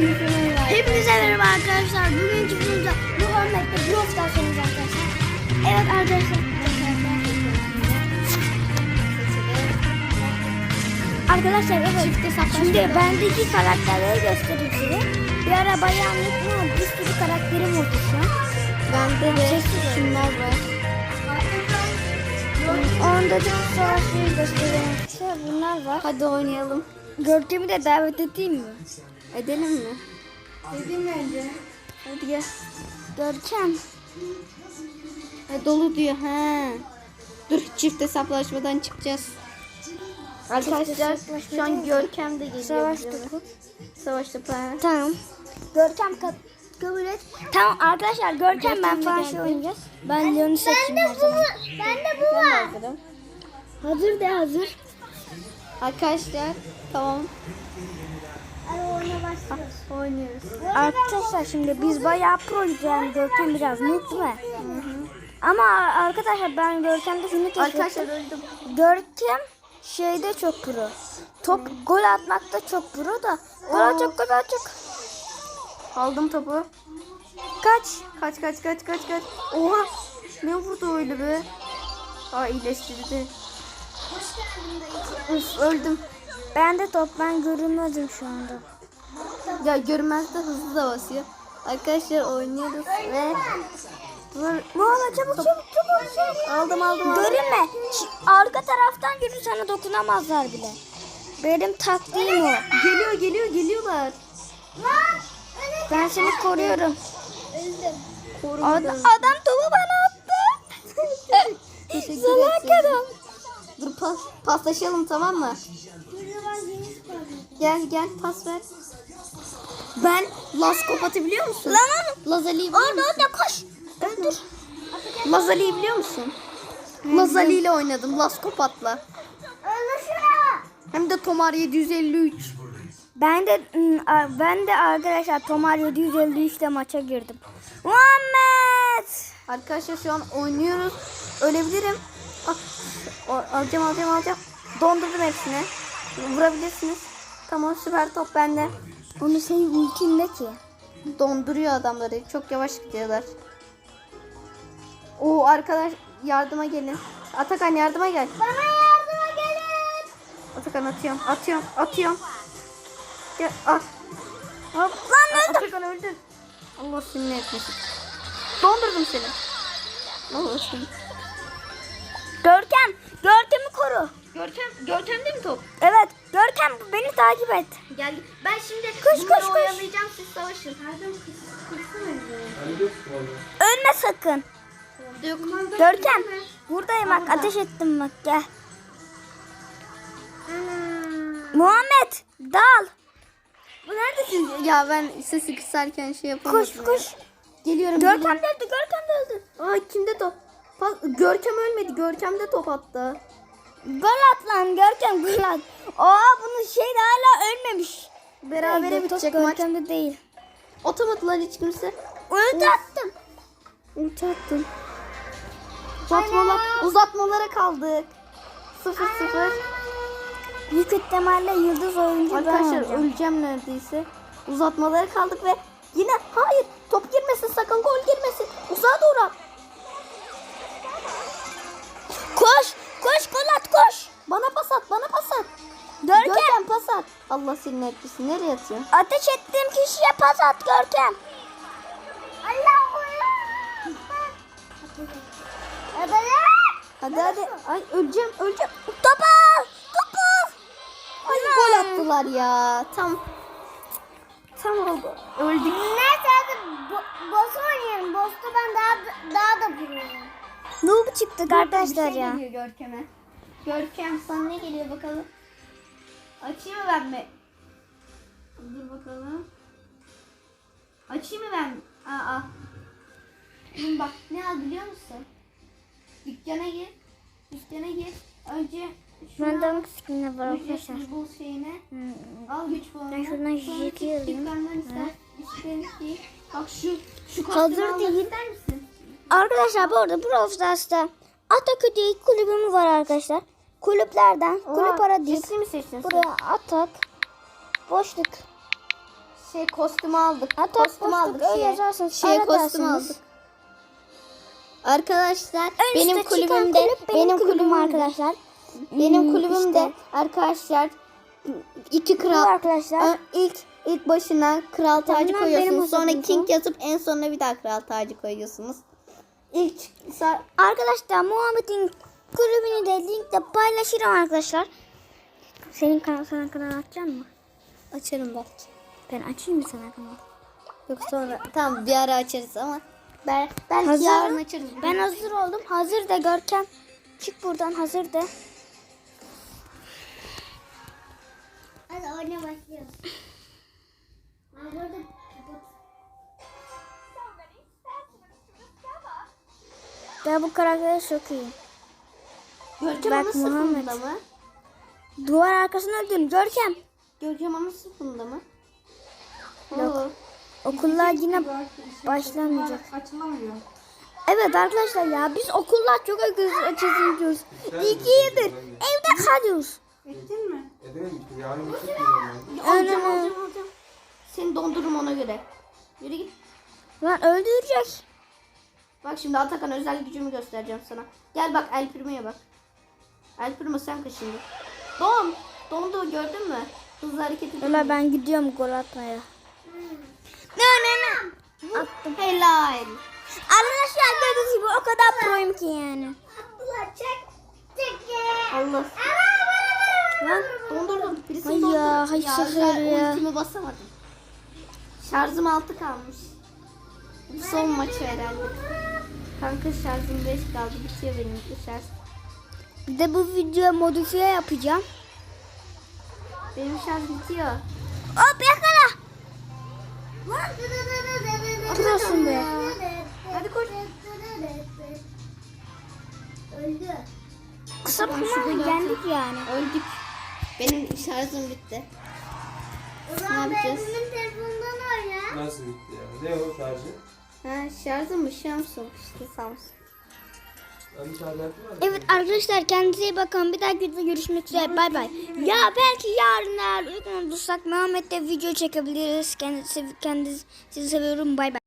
Hepinize merhaba arkadaşlar. Bugünkü videomuzda Hornet'te Brawl Stars arkadaşlar. Evet arkadaşlar. Arkadaşlar evet. Şimdi bendeki karakterleri göstereyim size. Bir ara bayağı unuttum ama bir sürü karakterim oldu şu an. Bende de şunlar var. Onda da savaşları göstereyim. Bunlar var. Hadi oynayalım. Görkem'i de davet edeyim mi? Edelim mi? Edeyim bence. Hadi gel. Görkem. Ha, dolu diyor. He. Dur çift hesaplaşmadan çıkacağız. Arkadaşlar şu an Görkem de geliyor. Savaş topu. Savaş topu. Tamam. Görkem ka- kabul et. Tamam arkadaşlar Görkem ben geldi. şey oynayacağız. Ben Leon'u seçeyim. Ben de bu Ben de bu hazırım. Hazır de hazır. Arkadaşlar tamam. Oynuyoruz. Arkadaşlar şimdi biz bayağı proyuz yani Görkem biraz noob değil mi? Ama arkadaşlar ben Görkem'de şunu keşfettim. Arkadaşlar öldüm. Görkem şeyde çok pro. Top gol atmakta çok pro da. Gol çok gol çok. Aldım topu. Kaç. Kaç kaç kaç kaç kaç. Oha. Ne vurdu öyle be? Aa iyileştirdi. Uf öldüm. Ben de top ben görünmezim şu anda. Ya görmez de hızlı da basıyor. Arkadaşlar oynuyoruz ve. Muhammed çabuk çabuk çabuk çabuk. Aldım aldım aldım. Görünme. Arka taraftan yürü sana dokunamazlar bile. Benim taktiğim o. Geliyor geliyor geliyorlar. Ben seni koruyorum. Ad- adam topu bana attı. Salak adam. Dur pas, paslaşalım tamam mı? Gel gel pas ver. Ben Laskopat'ı biliyor musun? Lan oğlum. Lazali'yi biliyor Orada musun? orada koş. Öldür. Lazali'yi biliyor musun? Lazali ile oynadım. Öldür şunu. Hem de Tomar 753. Ben de ben de arkadaşlar Tomar 753 ile maça girdim. Muhammed! Arkadaşlar şu an oynuyoruz. Ölebilirim. Ah, alacağım alacağım alacağım. Dondurdum hepsini. Vurabilirsiniz. Tamam süper top bende. Onu senin ultin ne ki? Donduruyor adamları. Çok yavaş gidiyorlar. Oo arkadaş yardıma gelin. Atakan yardıma gel. Bana yardıma gelin. Atakan atıyorum. Atıyorum. Atıyorum. Gel al. Hop lan öldüm. Atakan öldün. Allah seni etmesin. Dondurdum seni. Ne olursun. Görkem, Görkem'i koru. Görkem, Görkem'de mi top? Evet, Görkem beni takip et. Gel. Ben şimdi Koş, bunları koş, koş. oyalayacağım siz savaşın. Pardon Ölme sakın. Yok. Görkem, buradayım bak ateş ettim bak gel. Muhammed, dal. Bu neredesin? Ya ben sesi kısarken şey yapamadım. Koş koş. Geliyorum. Görkem de öldü, Görkem de öldü. Aa kimde top? Bak Görkem ölmedi. Görkem de top attı. Gol at lan Görkem gol at. Aa bunun şey de hala ölmemiş. Berabere Top bitecek maç. Görkem'de değil. Atamadılar hiç kimse. Ulti attım. Ulti attım. Uzatmalar, uzatmalara kaldık. 0-0. Büyük ihtimalle yıldız oyuncu Arkadaşlar öleceğim neredeyse. Uzatmalara kaldık ve yine hayır top girmesin sakın gol girmesin. Uzağa doğru. Koş, koş gol at koş. Bana pas at bana pas at. Görkem. Görkem pas at. Allah seni etmesin. Nereye atıyor? Ateş ettiğim kişiye pas at Görkem. Allah Hadi hadi. Ay öleceğim öleceğim. Top al. Top al. Ay gol attılar ya. Tam tam oldu. Öldük. Neyse hadi boss oynayalım. Boss'ta ben daha daha da biliyorum. Noob çıktık arkadaşlar şey ya. geliyor Görkem'e. Görkem sana ne geliyor bakalım. Açayım mı ben mi? Dur bakalım. Açayım mı ben? Aa. Şimdi bak ne al biliyor musun? Dükkana gir. Dükkana gir. Önce al. de skinle var arkadaşlar. bu şeyine. Hmm. Al güç puanı. Ben şuradan jiki alayım. Dükkandan ister. İster ki. Bak şu şu kostümü almak ister misin? Arkadaşlar bu arada Brawl Stars'ta Atak diye kulübümüz var arkadaşlar. Kulüplerden, kulüp Oha, ara deyip mi seçtin? buraya atak, boşluk şey kostümü aldık. Hatta kostüm aldık. öyle şeye. yazarsınız, para kostüm aldık. Arkadaşlar En benim kulübümde kulüp benim, kulübüm kulübümde- arkadaşlar. Benim Hmm, kulübümde işte. arkadaşlar iki Bu kral arkadaşlar. İlk ilk başına kral tacı Bunlar koyuyorsunuz. benim Sonra king yazıp en sonuna bir daha kral tacı koyuyorsunuz. İlk Arkadaşlar Muhammed'in kulübünü de linkte paylaşırım arkadaşlar. Senin kanal sana kanal açacaksın mı? açarım belki. Ben açayım mı sana kanal? Yok sonra tamam bir ara açarız ama ben belki Hazır. yarın açarız. Ben hazır oldum. Hazır de Görkem. Çık buradan hazır de. Hadi oyuna başlıyoruz. Aa, burada Ben bu karakteri çok iyi. Görkem Bak ana Muhammed. sınıfında mı? Duvar arkasına öldüm. Görkem. Görkem ana sınıfında mı? Yok. Okullar yine başlamayacak. Açılamıyor. Evet arkadaşlar ya biz okullar çok açılıyoruz. İki yıldır evde kalıyoruz. Ettin mi? Edelim yarın ben. Alacağım alacağım alacağım. Seni dondururum ona göre. Yürü git. Lan öldürecek. Bak şimdi Atakan özel gücümü göstereceğim sana. Gel bak El Primo'ya bak. El Primo sen kaç şimdi. Don. Dondu gördün mü? Hızlı hareket ediyor. Öyle ben gidiyorum gol atmaya. Ne ne ne. Attım. Helal. Arkadaşlar gördüğünüz gibi o kadar proyum ki yani. Abdullah çek. Çek. Allah. Lan Dondurdum. Birisini Ay dondurdum. ya, hay sefer ben ya. Ultimi basamadım. Şarjım altı kalmış. Bu son maçı herhalde. Kanka şarjım 5 kaldı. Bitiyor benim şarj. bir de bu videoya modifiye yapacağım. Benim şarj bitiyor. Hop yakala. Atıyorsun be. Hadi koş. Öldü. Kısa kuma yendik yani. Öldük. Benim şarjım bitti. O zaman Ne yapacağız? benim telefonundan oyna. Nasıl bitti ya? Ne o şarjı? Ha şarjım? Samsung işte Samsung. Ben bir şarj yaptım ama. Evet arkadaşlar kendinize iyi bakın. Bir dahaki videoda görüşmek üzere. Bay bay. Ya belki yarın eğer uygun olursak Mehmet'le video çekebiliriz. Kendisi, kendisi, sizi seviyorum. Bay bay.